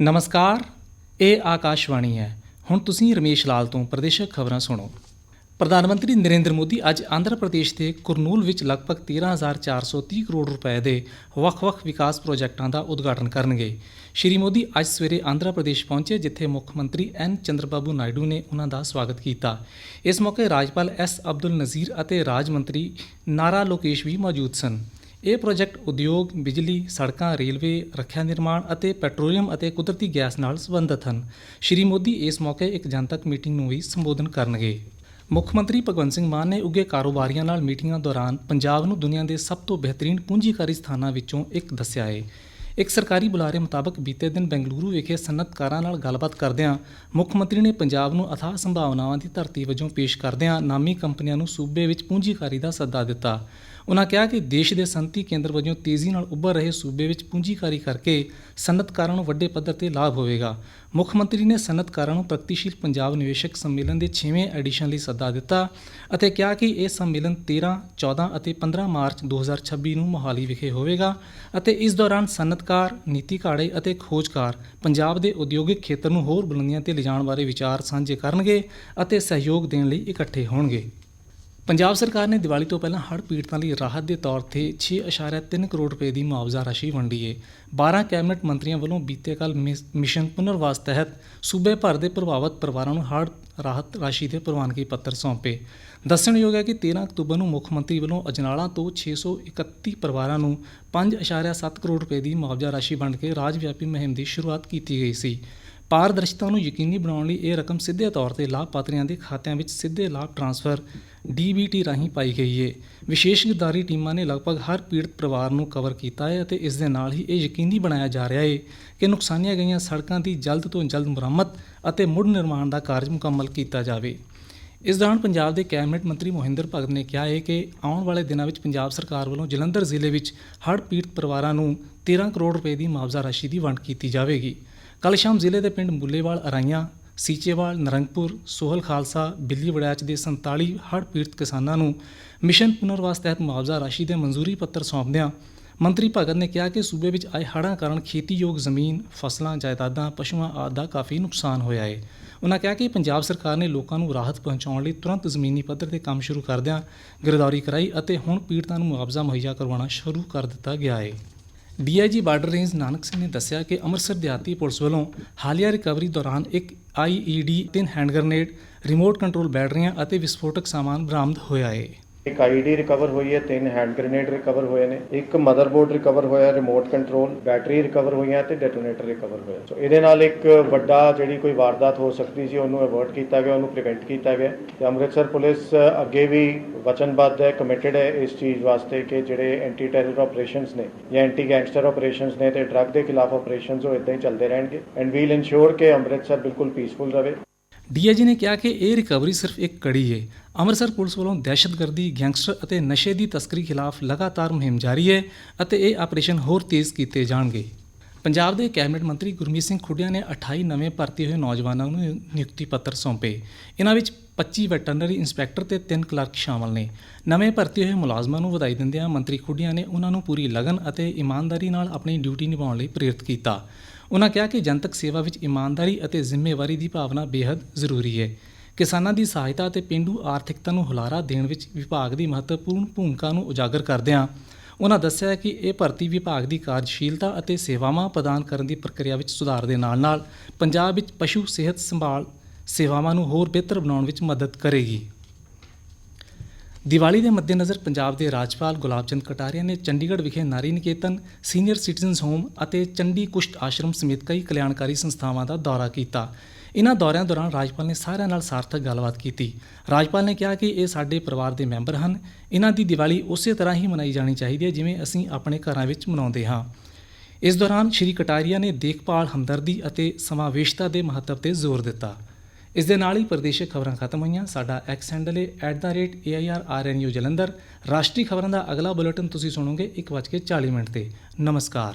ਨਮਸਕਾਰ, ਇਹ ਆਕਾਸ਼ਵਾਣੀ ਹੈ। ਹੁਣ ਤੁਸੀਂ ਰਮੇਸ਼ ਲਾਲ ਤੋਂ ਪ੍ਰਦੇਸ਼ਕ ਖਬਰਾਂ ਸੁਣੋ। ਪ੍ਰਧਾਨ ਮੰਤਰੀ ਨਰਿੰਦਰ ਮੋਦੀ ਅੱਜ ਆਂਧਰਾ ਪ੍ਰਦੇਸ਼ ਦੇ ਕੁਰਨੂਲ ਵਿੱਚ ਲਗਭਗ 13430 ਕਰੋੜ ਰੁਪਏ ਦੇ ਵੱਖ-ਵੱਖ ਵਿਕਾਸ ਪ੍ਰੋਜੈਕਟਾਂ ਦਾ ਉਦਘਾਟਨ ਕਰਨਗੇ। ਸ਼੍ਰੀ ਮੋਦੀ ਅੱਜ ਸਵੇਰੇ ਆਂਧਰਾ ਪ੍ਰਦੇਸ਼ ਪਹੁੰਚੇ, ਜਿੱਥੇ ਮੁੱਖ ਮੰਤਰੀ ਐਨ ਚੰਦਰਬਾਬੂ ਨਾਇਡੂ ਨੇ ਉਹਨਾਂ ਦਾ ਸਵਾਗਤ ਕੀਤਾ। ਇਸ ਮੌਕੇ ਰਾਜਪਾਲ ਐਸ ਅਬਦੁਲ ਨਜ਼ੀਰ ਅਤੇ ਰਾਜ ਮੰਤਰੀ ਨਾਰਾ ਲੋਕੇਸ਼ ਵੀ ਮੌਜੂਦ ਸਨ। ਇਹ ਪ੍ਰੋਜੈਕਟ ਉਦਯੋਗ, ਬਿਜਲੀ, ਸੜਕਾਂ, ਰੇਲਵੇ, ਰੱਖਿਆ ਨਿਰਮਾਣ ਅਤੇ ਪੈਟਰੋਲੀਅਮ ਅਤੇ ਕੁਦਰਤੀ ਗੈਸ ਨਾਲ ਸੰਬੰਧਿਤ ਹਨ। ਸ਼੍ਰੀ ਮੋਦੀ ਇਸ ਮੌਕੇ ਇੱਕ ਜਨਤਕ ਮੀਟਿੰਗ ਨੂੰ ਵੀ ਸੰਬੋਧਨ ਕਰਨਗੇ। ਮੁੱਖ ਮੰਤਰੀ ਭਗਵੰਤ ਸਿੰਘ ਮਾਨ ਨੇ ਉੱਗੇ ਕਾਰੋਬਾਰੀਆਂ ਨਾਲ ਮੀਟਿੰਗਾਂ ਦੌਰਾਨ ਪੰਜਾਬ ਨੂੰ ਦੁਨੀਆ ਦੇ ਸਭ ਤੋਂ ਬਿਹਤਰੀਨ ਪੂੰਜੀਕਾਰੀ ਸਥਾਨਾਂ ਵਿੱਚੋਂ ਇੱਕ ਦੱਸਿਆ ਹੈ ਇੱਕ ਸਰਕਾਰੀ ਬੁਲਾਰੇ ਮੁਤਾਬਕ ਬੀਤੇ ਦਿਨ ਬੈਂਗਲੁਰੂ ਵਿਖੇ ਸਨਅਤਕਾਰਾਂ ਨਾਲ ਗੱਲਬਾਤ ਕਰਦਿਆਂ ਮੁੱਖ ਮੰਤਰੀ ਨੇ ਪੰਜਾਬ ਨੂੰ ਅਥਾਹ ਸੰਭਾਵਨਾਵਾਂ ਦੀ ਧਰਤੀ ਵਜੋਂ ਪੇਸ਼ ਕਰਦਿਆਂ ਨਾਮੀ ਕੰਪਨੀਆਂ ਨੂੰ ਸੂਬੇ ਵਿੱਚ ਪੂੰਜੀਕਾਰੀ ਦਾ ਸੱਦਾ ਦਿੱਤਾ। ਉਨ੍ਹਾਂ ਕਿਹਾ ਕਿ ਦੇਸ਼ ਦੇ ਸੰਤੀ ਕੇਂਦਰ ਵਜੋਂ ਤੇਜ਼ੀ ਨਾਲ ਉੱਭਰ ਰਹੇ ਸੂਬੇ ਵਿੱਚ ਪੂੰਜੀਕਾਰੀ ਕਰਕੇ ਸਨਅਤਕਾਰਾਂ ਨੂੰ ਵੱਡੇ ਪੱਧਰ ਤੇ ਲਾਭ ਹੋਵੇਗਾ। ਮੁੱਖ ਮੰਤਰੀ ਨੇ ਸਨਅਤਕਾਰਾਂ ਨੂੰ ਪ੍ਰਗਤੀਸ਼ੀਲ ਪੰਜਾਬ ਨਿਵੇਸ਼ਕ ਸੰਮੇਲਨ ਦੇ 6ਵੇਂ ਐਡੀਸ਼ਨ ਲਈ ਸੱਦਾ ਦਿੱਤਾ ਅਤੇ ਕਿਹਾ ਕਿ ਇਹ ਸੰਮੇਲਨ 13, 14 ਅਤੇ 15 ਮਾਰਚ 2026 ਨੂੰ ਮੋਹਾਲੀ ਵਿਖੇ ਹੋਵੇਗਾ ਅਤੇ ਇਸ ਦੌਰਾਨ ਸਨਅਤਕਾਰ ਨੀਤੀ ਘਾੜੇ ਅਤੇ ਖੋਜਕਾਰ ਪੰਜਾਬ ਦੇ ਉਦਯੋਗਿਕ ਖੇਤਰ ਨੂੰ ਹੋਰ ਬੁਲੰਦੀਆਂ ਤੇ ਲਿਜਾਣ ਬਾਰੇ ਵਿਚਾਰ ਸਾਂਝੇ ਕਰਨਗੇ ਅਤੇ ਸਹਿਯੋਗ ਦੇਣ ਲਈ ਇਕੱਠੇ ਹੋਣਗੇ। ਪੰਜਾਬ ਸਰਕਾਰ ਨੇ ਦੀਵਾਲੀ ਤੋਂ ਪਹਿਲਾਂ ਹੜ੍ਹ ਪੀੜਤਾਂ ਲਈ ਰਾਹਤ ਦੇ ਤੌਰ ਤੇ 6.3 ਕਰੋੜ ਰੁਪਏ ਦੀ ਮੁਆਵਜ਼ਾ ਰਾਸ਼ੀ ਵੰਡੀ ਹੈ 12 ਕੈਬਨਿਟ ਮੰਤਰੀਆਂ ਵੱਲੋਂ ਬੀਤੇ ਕੱਲ ਮਿਸ਼ਨ ਪੁਨਰਵਾਸ ਤਹਿਤ ਸੂਬੇ ਭਰ ਦੇ ਪ੍ਰਭਾਵਿਤ ਪਰਿਵਾਰਾਂ ਨੂੰ ਹੜ੍ਹ ਰਾਹਤ ਰਾਸ਼ੀ ਦੇ ਪ੍ਰਵਾਨਗੀ ਪੱਤਰ ਸੌਂਪੇ। ਦੱਸਣਯੋਗ ਹੈ ਕਿ 13 ਅਕਤੂਬਰ ਨੂੰ ਮੁੱਖ ਮੰਤਰੀ ਵੱਲੋਂ ਅਜਨਾਲਾ ਤੋਂ 631 ਪਰਿਵਾਰਾਂ ਨੂੰ 5.7 ਕਰੋੜ ਰੁਪਏ ਦੀ ਮੁਆਵਜ਼ਾ ਰਾਸ਼ੀ ਵੰਡ ਕੇ ਰਾਜ ਵਿਆਪੀ ਮੁਹਿੰਮ ਦੀ ਸ਼ੁਰੂਆਤ ਕੀਤੀ ਗਈ ਸੀ। ਪਾਰਦਰਸ਼ਤਾ ਨੂੰ ਯਕੀਨੀ ਬਣਾਉਣ ਲਈ ਇਹ ਰਕਮ ਸਿੱਧੇ ਤੌਰ ਤੇ ਲਾਭਪਾਤਰੀਆਂ ਦੇ ਖਾਤਿਆਂ ਵਿੱਚ ਸਿੱਧੇ ਲਾਭ ਟ੍ਰਾਂਸਫਰ ਡੀਬੀਟੀ ਰਾਹੀਂ ਪਾਈ ਗਈ ਹੈ ਵਿਸ਼ੇਸ਼ ਗਿਰਦਾਰੀ ਟੀਮਾਂ ਨੇ ਲਗਭਗ ਹਰ ਪੀੜਤ ਪਰਿਵਾਰ ਨੂੰ ਕਵਰ ਕੀਤਾ ਹੈ ਅਤੇ ਇਸ ਦੇ ਨਾਲ ਹੀ ਇਹ ਯਕੀਨੀ ਬਣਾਇਆ ਜਾ ਰਿਹਾ ਹੈ ਕਿ ਨੁਕਸਾਨੀਆਂ ਗਈਆਂ ਸੜਕਾਂ ਦੀ ਜਲਦ ਤੋਂ ਜਲਦ ਮੁਰੰਮਤ ਅਤੇ ਮੁੜ ਨਿਰਮਾਣ ਦਾ ਕਾਰਜ ਮੁਕੰਮਲ ਕੀਤਾ ਜਾਵੇ। ਇਸ ਦੌਰਾਨ ਪੰਜਾਬ ਦੇ ਕੈਬਨਿਟ ਮੰਤਰੀ ਮੋਹਿੰਦਰ ਭਗਤ ਨੇ ਕਿਹਾ ਹੈ ਕਿ ਆਉਣ ਵਾਲੇ ਦਿਨਾਂ ਵਿੱਚ ਪੰਜਾਬ ਸਰਕਾਰ ਵੱਲੋਂ ਜਲੰਧਰ ਜ਼ਿਲ੍ਹੇ ਵਿੱਚ ਹੜ੍ਹ ਪੀੜਤ ਪਰਿਵਾਰਾਂ ਨੂੰ 13 ਕਰੋੜ ਰੁਪਏ ਦੀ ਮੁਆਵਜ਼ਾ ਰਾਸ਼ੀ ਦੀ ਵੰਡ ਕੀਤੀ ਜਾਵੇਗੀ। ਕੱਲ੍ਹ ਸ਼ਾਮ ਜ਼ਿਲ੍ਹੇ ਦੇ ਪਿੰਡ ਮੁੱਲੇਵਾਲ ਅਰਾਈਆਂ ਸੀਚੇਵਾਲ, ਨਰੰਗਪੁਰ, ਸੋਹਲ ਖਾਲਸਾ, ਬਿੱਲੀ ਵੜੈਚ ਦੇ 47 ਹੜ੍ਹ ਪੀੜਤ ਕਿਸਾਨਾਂ ਨੂੰ ਮਿਸ਼ਨ ਪੁਨਰਵਾਸ ਤਹਿਤ ਮੁਆਵਜ਼ਾ ਰਾਸ਼ੀ ਦੇ ਮਨਜ਼ੂਰੀ ਪੱਤਰ ਸੌਂਪਦਿਆਂ ਮੰਤਰੀ ਭਗਤ ਨੇ ਕਿਹਾ ਕਿ ਸੂਬੇ ਵਿੱਚ ਆਏ ਹੜ੍ਹਾਂ ਕਾਰਨ ਖੇਤੀਯੋਗ ਜ਼ਮੀਨ, ਫਸਲਾਂ, ਜਾਇਦਾਦਾਂ, ਪਸ਼ੂਆਂ ਆਦਿ ਦਾ ਕਾਫੀ ਨੁਕਸਾਨ ਹੋਇਆ ਹੈ। ਉਨ੍ਹਾਂ ਕਿਹਾ ਕਿ ਪੰਜਾਬ ਸਰਕਾਰ ਨੇ ਲੋਕਾਂ ਨੂੰ ਰਾਹਤ ਪਹੁੰਚਾਉਣ ਲਈ ਤੁਰੰਤ ਜ਼ਮੀਨੀ ਪੱਧਰ ਤੇ ਕੰਮ ਸ਼ੁਰੂ ਕਰਦਿਆਂ ਗਿਰਦਾਵਰੀ ਕਰਾਈ ਅਤੇ ਹੁਣ ਪੀੜਤਾਂ ਨੂੰ ਮੁਆਵਜ਼ਾ ਮੁਹੱਈਆ ਕਰਵਾਉਣਾ ਸ਼ੁਰੂ ਕਰ ਦਿੱਤਾ ਗਿਆ ਹੈ। DIG border range Nanak Singh ਨੇ ਦੱਸਿਆ ਕਿ ਅੰਮ੍ਰਿਤਸਰ ਦਿਹਾਤੀ ਪੁਲਿਸ ਵੱਲੋਂ ਹਾਲੀਆ ਰਿਕਵਰੀ ਦੌਰਾਨ ਇੱਕ ਆਈਈਡੀ ਤਿੰਨ ਹੈਂਡ ਗ੍ਰਨੇਡ ਰਿਮੋਟ ਕੰਟਰੋਲ ਬੈਟਰੀਆਂ ਅਤੇ ਵਿਸਫੋਟਕ ਸਾਮਾਨ ਬਰਾਮਦ ਹੋਇਆ ਹੈ ਇੱਕ ਆਈਡੀ ਰਿਕਵਰ ਹੋਈ ਹੈ, ਤਿੰਨ ਹੈਂਡ ਗ੍ਰੇਨੇਡ ਰਿਕਵਰ ਹੋਏ ਨੇ, ਇੱਕ ਮਦਰਬੋਰਡ ਰਿਕਵਰ ਹੋਇਆ ਰਿਮੋਟ ਕੰਟਰੋਲ ਬੈਟਰੀ ਰਿਕਵਰ ਹੋਈਆਂ ਤੇ ਡੈਟੋਨੇਟਰ ਰਿਕਵਰ ਹੋਇਆ। ਸੋ ਇਹਦੇ ਨਾਲ ਇੱਕ ਵੱਡਾ ਜਿਹੜੀ ਕੋਈ ਵਾਰਦਾਤ ਹੋ ਸਕਦੀ ਸੀ, ਉਹਨੂੰ ਅਵੋਇਡ ਕੀਤਾ ਗਿਆ, ਉਹਨੂੰ ਪ੍ਰੀਵੈਂਟ ਕੀਤਾ ਗਿਆ। ਤੇ ਅੰਮ੍ਰਿਤਸਰ ਪੁਲਿਸ ਅੱਗੇ ਵੀ ਵਚਨਬੱਧ ਹੈ ਕਮਿਟਡ ਹੈ ਇਸ ਚੀਜ਼ ਵਾਸਤੇ ਕਿ ਜਿਹੜੇ ਐਂਟੀ ਟੈਰਰ ਆਪਰੇਸ਼ਨਸ ਨੇ ਜਾਂ ਐਂਟੀ ਗੈਂਗਸਟਰ ਆਪਰੇਸ਼ਨਸ ਨੇ ਤੇ ਡਰੱਗ ਦੇ ਖਿਲਾਫ ਆਪਰੇਸ਼ਨਸ ਉਹ ਇਦਾਂ ਹੀ ਚੱਲਦੇ ਰਹਿਣਗੇ। ਐਂਡ ਵੀਲ ਇਨਸ਼ੋਰ ਕਿ ਅੰਮ੍ਰਿਤਸਰ ਬਿਲਕੁਲ ਪੀਸਫੁਲ ਰਹੇ। ਡੀਆਈਜੀ ਨੇ ਕਿਹਾ ਕਿ ਇਹ ਰਿਕਵਰੀ ਸਿਰਫ ਇੱਕ ਕੜੀ ਹੈ ਅੰਮ੍ਰਿਤਸਰ ਪੁਲਿਸ ਵੱਲੋਂ ਦਹਿਸ਼ਤਗਰਦੀ, ਗੈਂਗਸਟਰ ਅਤੇ ਨਸ਼ੇ ਦੀ ਤਸਕਰੀ ਖਿਲਾਫ ਲਗਾਤਾਰ ਮੁਹਿੰਮ ਜਾਰੀ ਹੈ ਅਤੇ ਇਹ ਆਪਰੇਸ਼ਨ ਹੋਰ ਤੇਜ਼ ਕੀਤੇ ਜਾਣਗੇ। ਪੰਜਾਬ ਦੇ ਕੈਬਨਿਟ ਮੰਤਰੀ ਗੁਰਮੀਤ ਸਿੰਘ ਖੁੱਡੀਆਂ ਨੇ 28 ਨਵੇਂ ਭਰਤੀ ਹੋਏ ਨੌਜਵਾਨਾਂ ਨੂੰ ਨਿਯੁਕਤੀ ਪੱਤਰ ਸੌਂਪੇ। ਇਹਨਾਂ ਵਿੱਚ 25 ਵੈਟਰਨਰੀ ਇੰਸਪੈਕਟਰ ਤੇ 3 ਕਲਰਕ ਸ਼ਾਮਲ ਨੇ। ਨਵੇਂ ਭਰਤੀ ਹੋਏ ਮੁਲਾਜ਼ਮਾਂ ਨੂੰ ਵਧਾਈ ਦਿੰਦਿਆਂ ਮੰਤਰੀ ਖੁੱਡੀਆਂ ਨੇ ਉਹਨਾਂ ਨੂੰ ਪੂਰੀ ਲਗਨ ਅਤੇ ਇਮਾਨਦਾਰੀ ਨਾਲ ਆਪਣੀ ਡਿਊਟੀ ਨਿਭਾਉਣ ਲਈ ਪ੍ਰੇਰਿਤ ਕੀਤਾ। ਉਹਨਾਂ ਕਿਹਾ ਕਿ ਜਨਤਕ ਸੇਵਾ ਵਿੱਚ ਇਮਾਨਦਾਰੀ ਅਤੇ ਜ਼ਿੰਮੇਵਾਰੀ ਦੀ ਭਾਵਨਾ ਬੇहद ਜ਼ਰੂਰੀ ਹੈ। ਕਿਸਾਨਾਂ ਦੀ ਸਹਾਇਤਾ ਅਤੇ ਪਿੰਡੂ ਆਰਥਿਕਤਾ ਨੂੰ ਹੁਲਾਰਾ ਦੇਣ ਵਿੱਚ ਵਿਭਾਗ ਦੀ ਮਹੱਤਵਪੂਰਨ ਭੂਮਿਕਾ ਨੂੰ ਉਜਾਗਰ ਕਰਦਿਆਂ ਉਹਨਾਂ ਦੱਸਿਆ ਕਿ ਇਹ ਭਰਤੀ ਵਿਭਾਗ ਦੀ ਕਾਰਜਸ਼ੀਲਤਾ ਅਤੇ ਸੇਵਾਵਾਂ ਪ੍ਰਦਾਨ ਕਰਨ ਦੀ ਪ੍ਰਕਿਰਿਆ ਵਿੱਚ ਸੁਧਾਰ ਦੇ ਨਾਲ-ਨਾਲ ਪੰਜਾਬ ਵਿੱਚ ਪਸ਼ੂ ਸਿਹਤ ਸੰਭਾਲ ਸੇਵਾਵਾਂ ਨੂੰ ਹੋਰ ਬਿਹਤਰ ਬਣਾਉਣ ਵਿੱਚ ਮਦਦ ਕਰੇਗੀ। ਦੀਵਾਲੀ ਦੇ ਮੱਦੇਨਜ਼ਰ ਪੰਜਾਬ ਦੇ ਰਾਜਪਾਲ ਗੁਲਾਬ ਚੰਦ ਕਟਾਰੀਆ ਨੇ ਚੰਡੀਗੜ੍ਹ ਵਿਖੇ ਨਾਰੀ ਨਿਕੇਤਨ, ਸੀਨੀਅਰ ਸਿਟੀਜ਼ਨਸ ਹੋਮ ਅਤੇ ਚੰਡੀ ਕੁਸ਼ਟ ਆਸ਼ਰਮ ਸਮੇਤ ਕਈ ਕਲਿਆਣਕਾਰੀ ਸੰਸਥਾਵਾਂ ਦਾ ਦੌਰਾ ਕੀਤਾ। ਇਹਨਾਂ ਦੌਰਿਆਂ ਦੌਰਾਨ ਰਾਜਪਾਲ ਨੇ ਸਾਰਿਆਂ ਨਾਲ ਸਾਰਥਕ ਗੱਲਬਾਤ ਕੀਤੀ। ਰਾਜਪਾਲ ਨੇ ਕਿਹਾ ਕਿ ਇਹ ਸਾਡੇ ਪਰਿਵਾਰ ਦੇ ਮੈਂਬਰ ਹਨ। ਇਹਨਾਂ ਦੀ ਦੀਵਾਲੀ ਉਸੇ ਤਰ੍ਹਾਂ ਹੀ ਮਨਾਈ ਜਾਣੀ ਚਾਹੀਦੀ ਹੈ ਜਿਵੇਂ ਅਸੀਂ ਆਪਣੇ ਘਰਾਂ ਵਿੱਚ ਮਨਾਉਂਦੇ ਹਾਂ। ਇਸ ਦੌਰਾਨ ਸ਼੍ਰੀ ਕਟਾਰੀਆ ਨੇ ਦੇਖਭਾਲ, ਹਮਦਰਦੀ ਅਤੇ ਸਮਾਵੇਸ਼ਤਾ ਦੇ ਮਹੱਤਵ ਤੇ ਜ਼ੋਰ ਦਿੱਤਾ। ਇਸ ਦੇ ਨਾਲ ਹੀ ਪ੍ਰਦੇਸ਼ਿਕ ਖਬਰਾਂ ਖਤਮ ਹੋਈਆਂ। ਸਾਡਾ ਐਕਸ ਹੈਂਡਲ ਹੈ @airrnu ਜਲੰਧਰ। ਰਾਸ਼ਟਰੀ ਖਬਰਾਂ ਦਾ ਅਗਲਾ ਬੁਲੇਟਿਨ ਤੁਸੀਂ ਸੁਣੋਗੇ 1:40 ਮਿੰਟ ਤੇ। ਨਮਸਕਾਰ।